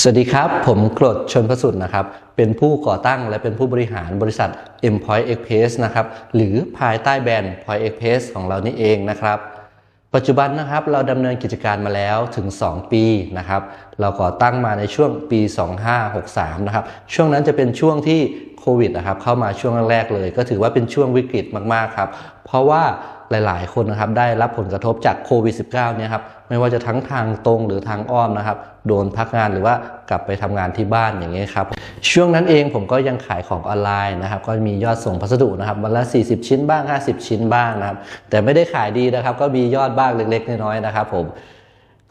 สวัสดีครับ ผมกรดชนพสุดนะครับ เป็นผู้ก่อตั้งและเป็นผู้บริหารบริษัท M Point Express นะครับ หรือภายใต้แบรนด์ Point Express ของเรานี่เองนะครับ ปัจจุบันนะครับเราดำเนินกิจการมาแล้วถึง 2 ปีนะครับ เราก่อตั้งมาในช่วงปี 2563 นะครับ ช่วงนั้นจะเป็นช่วงที่โควิดนะครับเข้ามาช่วงแรกๆเลย ก็ถือว่าเป็นช่วงวิกฤตมากๆครับ เพราะว่า หลายๆ คนนะครับได้รับผลกระทบจากโควิด -19 เนี่ยครับไม่ว่าจะทั้งทางตรงหรือทางอ้อมนะครับโดนพักงานหรือว่ากลับไปทำงานที่บ้านอย่างเงี้ยครับช่วงนั้นเองผมก็ยังขายของออนไลน์นะครับก็มียอดส่งพัสดุนะครับวันละ 40 ชิ้นบ้าง 50 ชิ้นบ้างนะครับแต่ไม่ได้ขายดีนะครับก็มียอดบ้างเล็กๆน้อยๆนะครับผม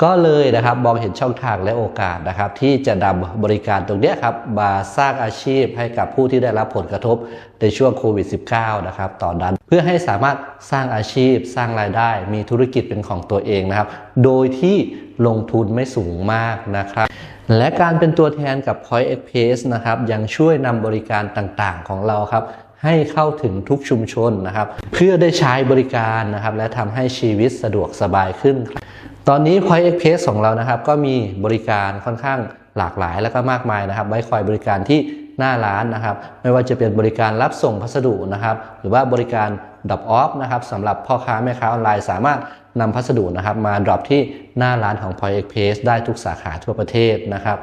ก็เลยนะครับมองเห็นช่องทางและโอกาสนะครับ ที่จะนำบริการตรงนี้ครับมาสร้างอาชีพให้กับผู้ที่ได้รับผลกระทบในช่วงโควิด -19 นะครับตอนนั้นเพื่อให้สามารถสร้างอาชีพ สร้างรายได้ มีธุรกิจเป็นของตัวเองนะครับ โดยที่ลงทุนไม่สูงมากนะครับ และการเป็นตัวแทนกับ Point Express นะครับยังช่วยนำบริการต่างๆ ของเราครับให้เข้าถึงทุกชุมชนนะครับ เพื่อได้ใช้บริการนะครับ และทำให้ชีวิตสะดวกสบายขึ้นครับ ตอนนี้ Point Express ของเรานะครับ ก็มีบริการค่อนข้างหลากหลายและก็มากมายนะครับ ไว้คอยบริการที่หน้าร้านนะครับ ไม่ว่าจะเป็นบริการรับส่งพัสดุนะครับ หรือว่าบริการดับออฟนะครับสำหรับพ่อค้าแม่ค้าออนไลน์สามารถนำพัสดุนะครับ มาดรอปที่หน้าร้านของ Point Express ได้ทุกสาขาทั่วประเทศนะครับ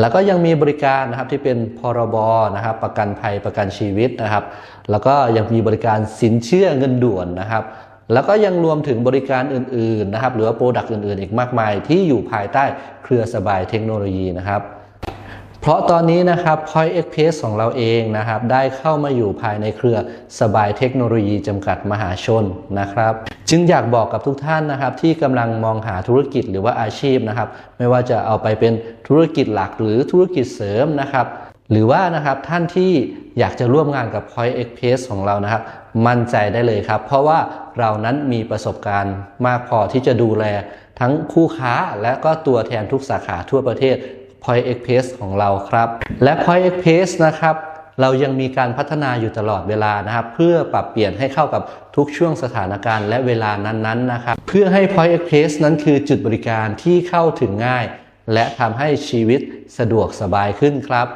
แล้วก็ยังมีบริการนะครับที่เป็นพรบนะครับ ประกันภัยประกันชีวิตนะครับ แล้วก็ยังมีบริการสินเชื่อเงินด่วนนะครับ แล้วก็ยังรวมถึงบริการอื่น ๆ นะครับ หรือว่าโปรดักต์อื่น ๆ อีกมากมาย ที่อยู่ภายใต้เครือสบายเทคโนโลยีนะครับ เพราะตอนนี้นะครับ Point Express ของเราเองนะครับ ได้เข้ามาอยู่ภายในเครือสบายเทคโนโลยีจำกัดมหาชนนะครับ จึงอยากบอกกับทุกท่านนะครับ ที่กำลังมองหาธุรกิจหรือว่าอาชีพนะครับ ไม่ว่าจะเอาไปเป็นธุรกิจหลักหรือธุรกิจเสริมนะครับ หรือว่านะครับท่านที่อยากจะร่วมงานกับ Point Express ของเรานะครับ มั่นใจได้เลยครับ เพราะว่าเรานั้นมีประสบการณ์มากพอที่จะดูแลทั้งคู่ค้าและก็ตัวแทนทุกสาขาทั่วประเทศ Point Express ของเราครับ และ Point Express นะครับเรายังมีการพัฒนาอยู่ตลอดเวลานะครับ เพื่อปรับเปลี่ยนให้เข้ากับทุกช่วงสถานการณ์และเวลานั้นๆนะครับ เพื่อให้ Point Express นั้นคือจุดบริการที่เข้าถึงง่าย และทำให้ชีวิตสะดวกสบายขึ้นครับ